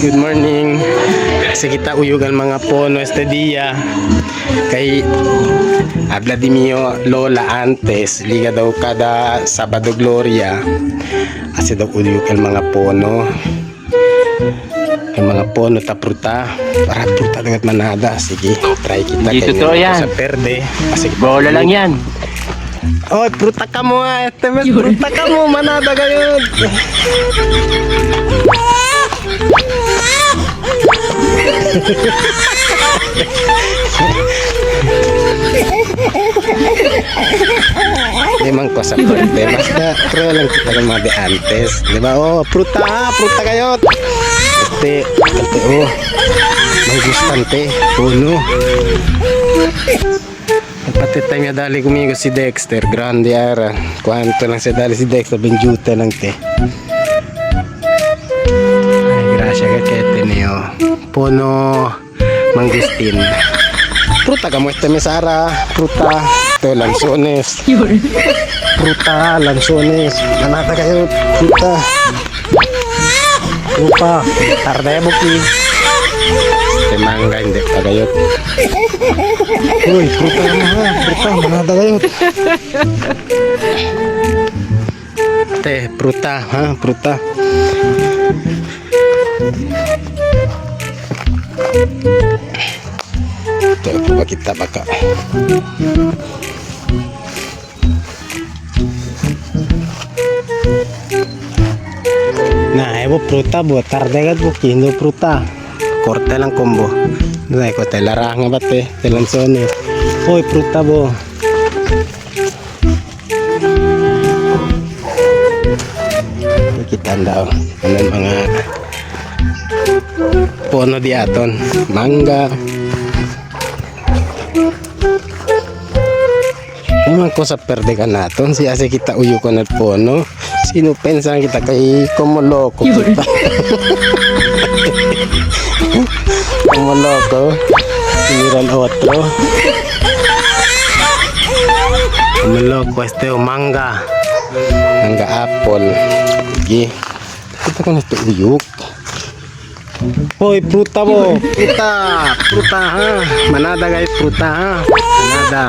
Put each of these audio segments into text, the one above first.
good morning. Kasi kita uyugan mga pono este dia. Kay habla di mio lola antes, liga daw kada Sabado Gloria. Kasi daw uyugan mga pono. Yung mga pono tapruta. Para pruta dagat manada. Sige, try kita. Totoo yun, yan. Sa perde. Kasi Bola lang yan. Oh, pruta ka mo ah. Este mes, pruta ka mo. Manada kayo. Di man ko sa pwede. Basta lang kita ng mga de antes. Di ba? Oh, pruta. Pruta kayo. Este, este oh. May gustante. Puno. Pati tayo nga dali kumigo si Dexter, grande ara. Kwanto lang siya dali si Dexter, benjuta lang te. Ay, grasya ka kete niyo. Puno mangustin. Fruta ka mo esta mesara, fruta. Ito, lansones. Fruta, lansones. Nanata kayo, fruta. Fruta, tarde buki. Este mangga, hindi pa kayo. Uy, fruta mo ha, fruta, manada kayo. Te, fruta, ha, fruta. Ito, coba kita baka. Nah, evo fruta buat tarde kat bukindo fruta. Korte lang combo. Nah, ko te larang nga bate, te lanzone. Hoy, fruta bo. Kita daw. Ano mga pono di aton. Mangga. Naman ko sa perde ka naton. Si ase kita uyo ko na pono. Sino pensa kita kay como loco kita. como loco. Siniran otro. Como loco. Este mangga. Mangga apple. Sige. Kita ko na ito uyok. Hoy, pruta mo. Pruta. Pruta ha. Manada guys, pruta ha. Manada.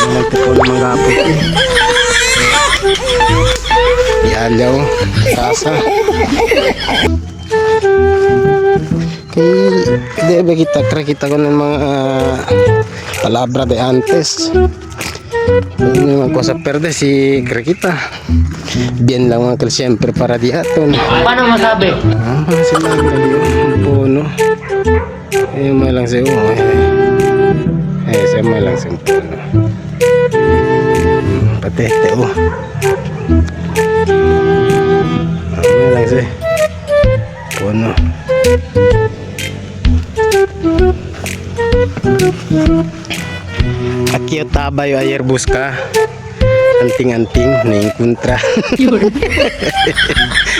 Manada ko na mga apple. Yalaw. Sasa. Kay, di ba kita, kaya kita ko ng mga ah, palabra de antes. Ano naman ko sa perde si Krakita. Bien lang mga kal siyempre para di aton. Paano masabi? Ah, sila ang gali ang puno. Eh, may lang siya puno. Hmm, Patete, oh. Ah, may lang. Puno. Yo tabayo ayer busca anting-anting naingkuntra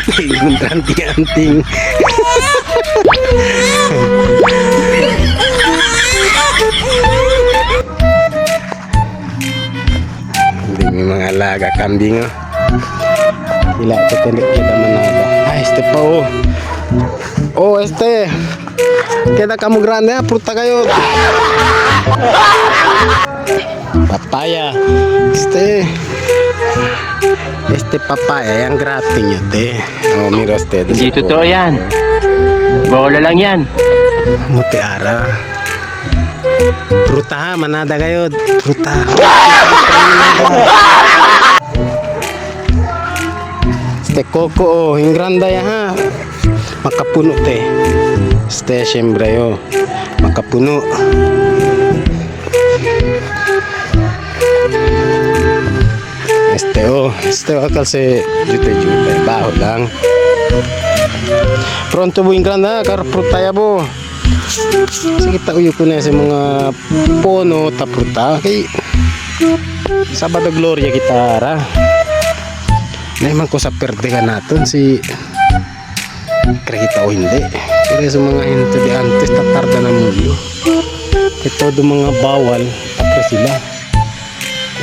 naingkuntra anting-anting. Hindi may mga alaga kambing oh sila kundi kita manada ah este pa oh oh este kita kamu grande ah pruta kayo papaya. Este. Este papaya yang gratis nyo te. Oh mira este Hindi totoo yan. Bola lang yan. mutiara fruta ha manada kayo. Fruta. Este coco oh yung granda ya ha. Makapuno te. Este syempre yo. Makapuno Este este kalse jute jute baho lang. Pronto buing granda kar prutaya bo. Sige ta uyo ko na sa mga pono tapruta kay Sabado Gloria kita ra. Naman ko sa perde ka naton si Kaya o hindi. Pero sa mga ente de antes tatarda na mulo. Ito do mga bawal tapos sila.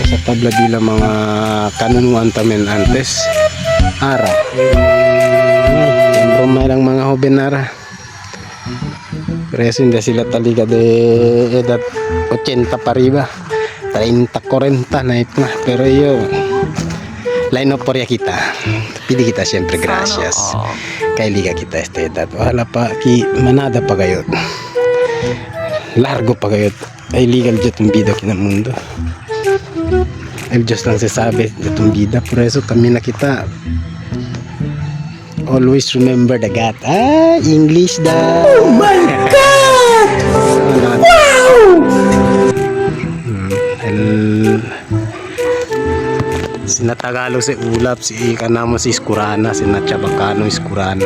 Sa tabla dila mga kanunuan tamen antes. Ara. Bro. may lang mga hobenara. Pero hindi sila talaga de edad 80 pa riba. 30, 40 na. Pero iyo, line up por kita. Pidi kita siyempre gracias. Kay liga kita esta edad. Wala pa, ki manada pa kayo. Largo pa kayo. Ay legal dyan itong bida kita mundo. Ay Diyos lang sasabi itong bida. Por eso kami na kita Always remember the God. Ah, English daw. Oh my God! wow! El... Sinatagalog si Ulap, si Kanamo si Iskurana, si Natchabacano Iskurana.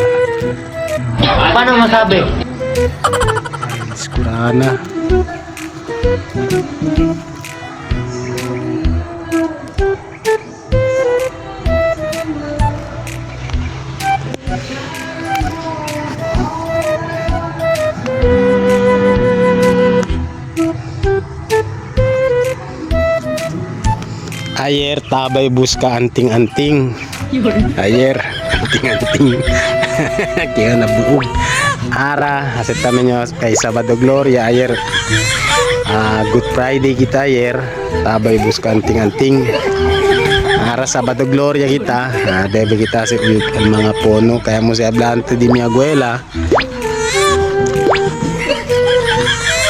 Paano masabi? Iskurana. Ayer tabay buska anting-anting. Ayer anting-anting. Kaya nabuog. Ara, aset kami nyo kay Sabado Gloria ayer. Ah, Good Friday kita ayer. Tabay buska anting-anting. Ara Sabado Gloria kita. Ah, debe kita ang mga pono kaya mo si hablante di mi abuela.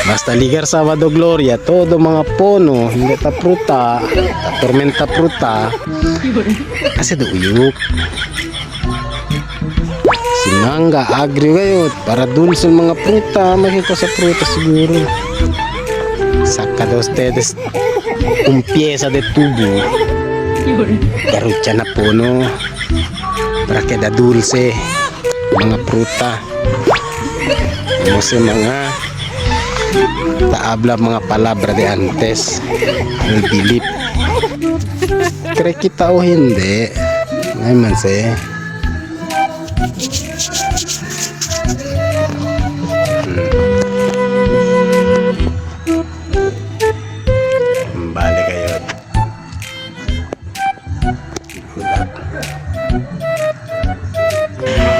Basta ligar Sabado Gloria, todo mga pono, hindi ta pruta, ta tormenta pruta, kasi do uyuk. Si mangga, agri kayo, para dulce ang mga pruta, makita sa pruta siguro. Saca de ustedes un de tubo, garucha na puno, para queda dulce, mga pruta. Mo si mga taabla mga palabra de antes. El bilip. Kre kita o hindi? Ngayon man se. Hmm. balik kayo.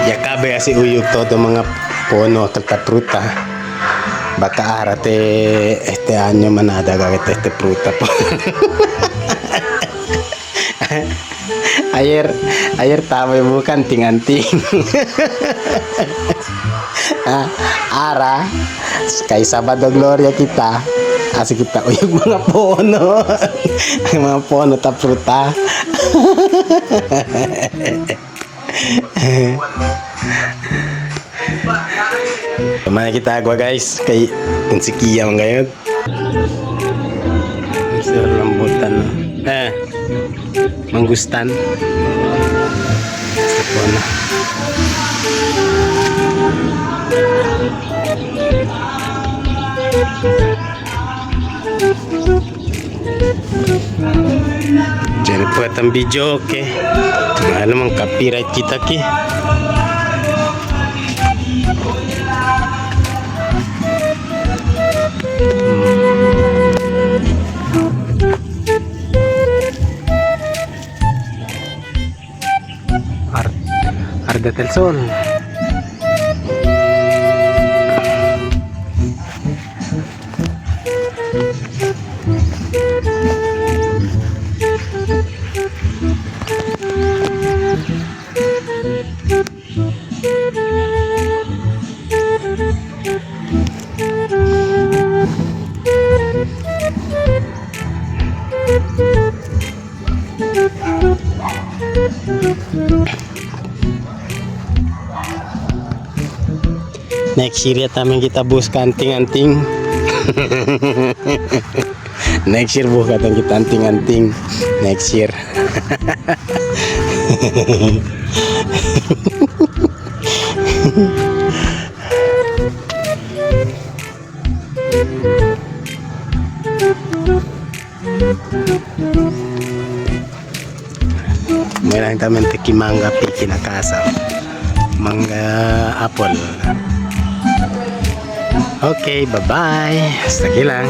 Yakabe kasi uyog todo mga puno tagkapruta baka arate este año manada gagawin este fruta ayer ayer tama bukan ting-anting Ah, ara kay Sabado Gloria kita kasi kita uyog mga pono. Ang mga pono ta fruta Mana kita agwa guys kay Unsikiya man ngayon. Sir lambutan no. Eh. Mangustan. Sa po na. Diyan po at ang video, okay. Ano mang copyright kita ki. Ar desde el sol. Next year yata namin kita bus kanting-anting. Next year buka tang kita anting-anting. Next year. May lang taman tiki mangga piki na kasa. Mangga apple. Okay, bye-bye. Hasta lang.